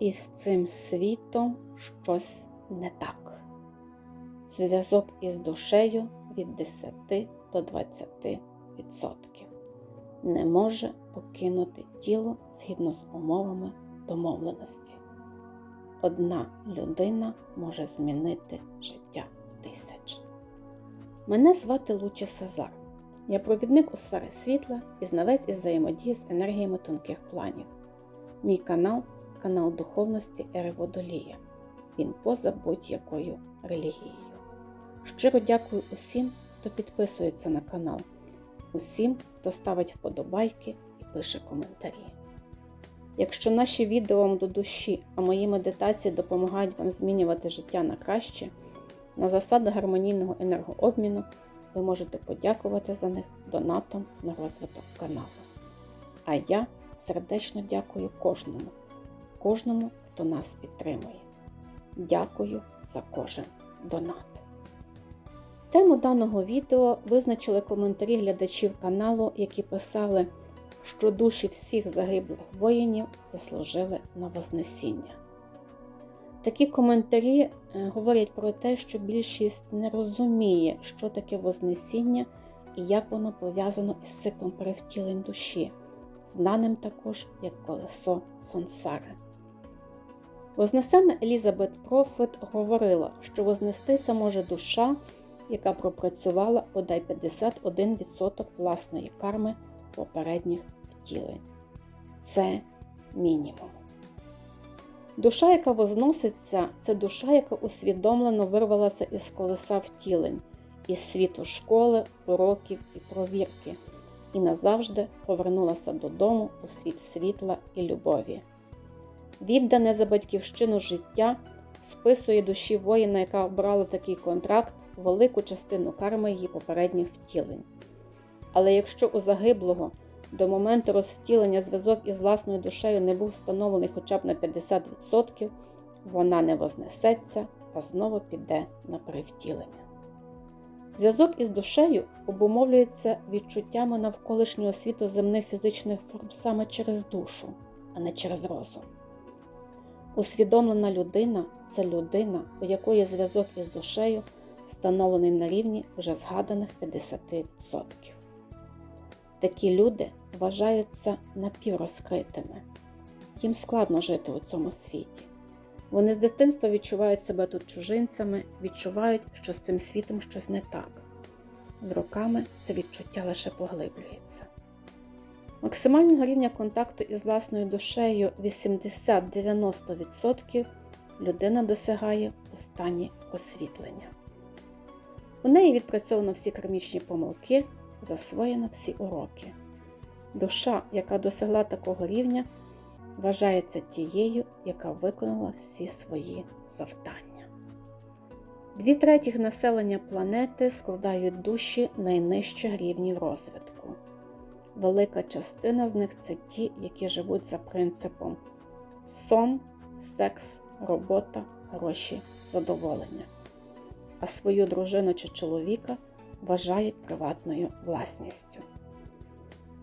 І з цим світом щось не так. Зв'язок із душею від 10 до 20% не може покинути тіло згідно з умовами домовленості. Одна людина може змінити життя тисяч. Мене звати Лучі Сазар. Я провідник у сфері світла і знавець із взаємодії з енергіями тонких планів. Мій канал канал духовності Ери Водолія. Він поза будь-якою релігією. Щиро дякую усім, хто підписується на канал, усім, хто ставить вподобайки і пише коментарі. Якщо наші відео вам до душі, а мої медитації допомагають вам змінювати життя на краще, на засадах гармонійного енергообміну ви можете подякувати за них донатом на розвиток каналу. А я сердечно дякую кожному, кожному, хто нас підтримує. Дякую за кожен донат. Тему даного відео визначили коментарі глядачів каналу, які писали, що душі всіх загиблих воїнів заслужили на Вознесіння. Такі коментарі е, говорять про те, що більшість не розуміє, що таке Вознесіння і як воно пов'язано із циклом перевтілень душі, знаним також як колесо сансари. Вознесена Елізабет Профет говорила, що вознестися може душа, яка пропрацювала бодай 51% власної карми попередніх втілень. Це мінімум. Душа, яка возноситься, це душа, яка усвідомлено вирвалася із колеса втілень, із світу школи, уроків і провірки, і назавжди повернулася додому у світ світла і любові. Віддане за батьківщину життя списує душі воїна, яка обрала такий контракт, велику частину карми її попередніх втілень. Але якщо у загиблого до моменту розтілення зв'язок із власною душею не був встановлений хоча б на 50%, вона не вознесеться, а знову піде на перевтілення. Зв'язок із душею обумовлюється відчуттями навколишнього світу земних фізичних форм саме через душу, а не через розум. Усвідомлена людина це людина, у якої зв'язок із душею встановлений на рівні вже згаданих 50%. Такі люди вважаються напіврозкритими. Їм складно жити у цьому світі. Вони з дитинства відчувають себе тут чужинцями, відчувають, що з цим світом щось не так. З роками це відчуття лише поглиблюється. Максимального рівня контакту із власною душею 80-90% людина досягає у стані освітлення. У неї відпрацьовано всі кармічні помилки, засвоєно всі уроки. Душа, яка досягла такого рівня, вважається тією, яка виконала всі свої завдання. Дві третіх населення планети складають душі найнижчих рівнів розвитку. Велика частина з них це ті, які живуть за принципом сон, секс, робота, гроші, задоволення, а свою дружину чи чоловіка вважають приватною власністю.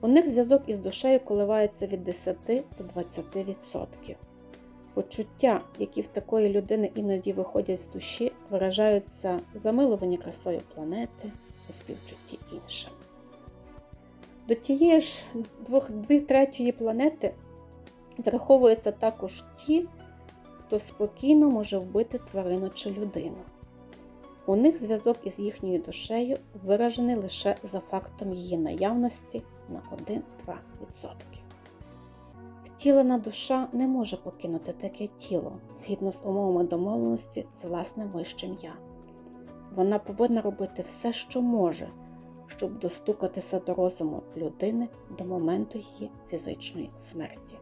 У них зв'язок із душею коливається від 10 до 20%. Почуття, які в такої людини іноді виходять з душі, виражаються замилувані красою планети у співчутті іншим. До тієї ж дві третьої планети зараховуються також ті, хто спокійно може вбити тварину чи людину. У них зв'язок із їхньою душею виражений лише за фактом її наявності на 1-2%. Втілена душа не може покинути таке тіло згідно з умовами домовленості з власним вищим я. Вона повинна робити все, що може, щоб достукатися до розуму людини до моменту її фізичної смерті.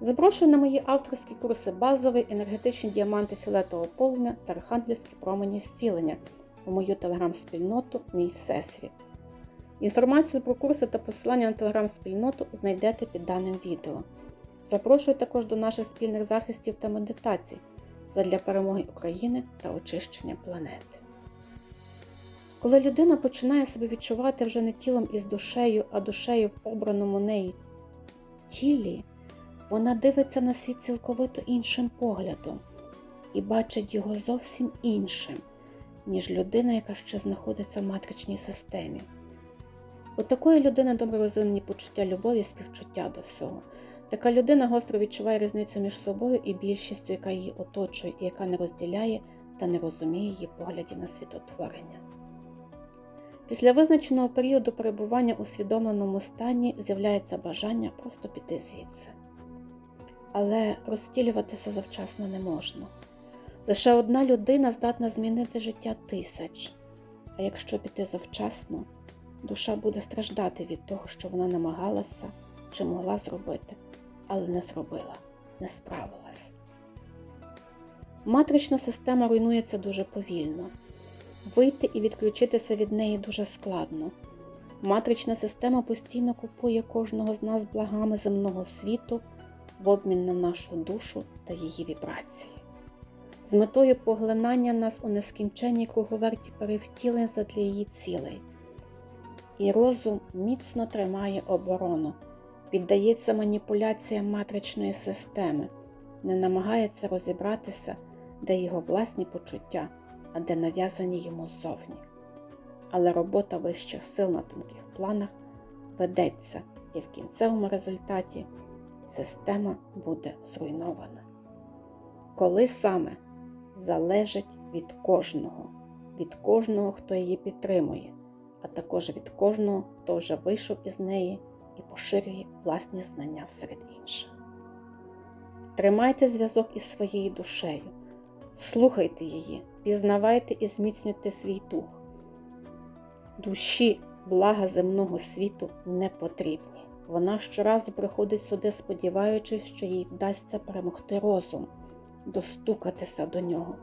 Запрошую на мої авторські курси базовий, енергетичні діаманти філетового полум'я та архангельські промені зцілення у мою телеграм-спільноту Мій Всесвіт. Інформацію про курси та посилання на телеграм-спільноту знайдете під даним відео. Запрошую також до наших спільних захистів та медитацій задля перемоги України та очищення планети. Коли людина починає себе відчувати вже не тілом із душею, а душею в обраному неї тілі, вона дивиться на світ цілковито іншим поглядом і бачить його зовсім іншим, ніж людина, яка ще знаходиться в матричній системі. У такої людини добре розвинені почуття любові співчуття до всього. Така людина гостро відчуває різницю між собою і більшістю, яка її оточує, і яка не розділяє та не розуміє її поглядів на світотворення. Після визначеного періоду перебування у свідомленому стані з'являється бажання просто піти звідси. Але розстілюватися завчасно не можна. Лише одна людина здатна змінити життя тисяч. А якщо піти завчасно, душа буде страждати від того, що вона намагалася чи могла зробити, але не зробила, не справилась. Матрична система руйнується дуже повільно. Вийти і відключитися від неї дуже складно. Матрична система постійно купує кожного з нас благами земного світу в обмін на нашу душу та її вібрації. З метою поглинання нас у нескінченній круговерті перевтілень задля її цілей. І розум міцно тримає оборону, піддається маніпуляціям матричної системи, не намагається розібратися, де його власні почуття, а де нав'язані йому ззовні. Але робота вищих сил на тонких планах ведеться, і в кінцевому результаті система буде зруйнована. Коли саме залежить від кожного, від кожного, хто її підтримує, а також від кожного, хто вже вийшов із неї і поширює власні знання серед інших. Тримайте зв'язок із своєю душею, слухайте її, пізнавайте і зміцнюйте свій дух. Душі блага земного світу не потрібні. Вона щоразу приходить сюди, сподіваючись, що їй вдасться перемогти розум, достукатися до нього,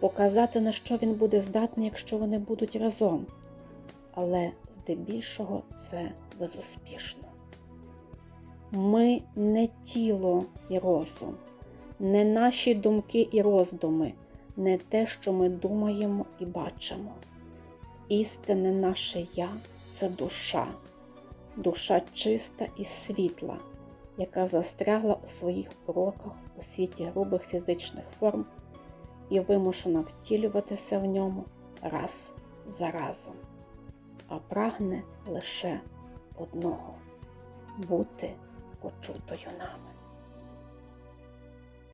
показати, на що він буде здатний, якщо вони будуть разом. Але здебільшого це безуспішно. Ми не тіло і розум, не наші думки і роздуми, не те, що ми думаємо і бачимо. Істинне наше я це душа, душа чиста і світла, яка застрягла у своїх уроках у світі грубих фізичних форм і вимушена втілюватися в ньому раз за разом, а прагне лише одного бути почутою нами.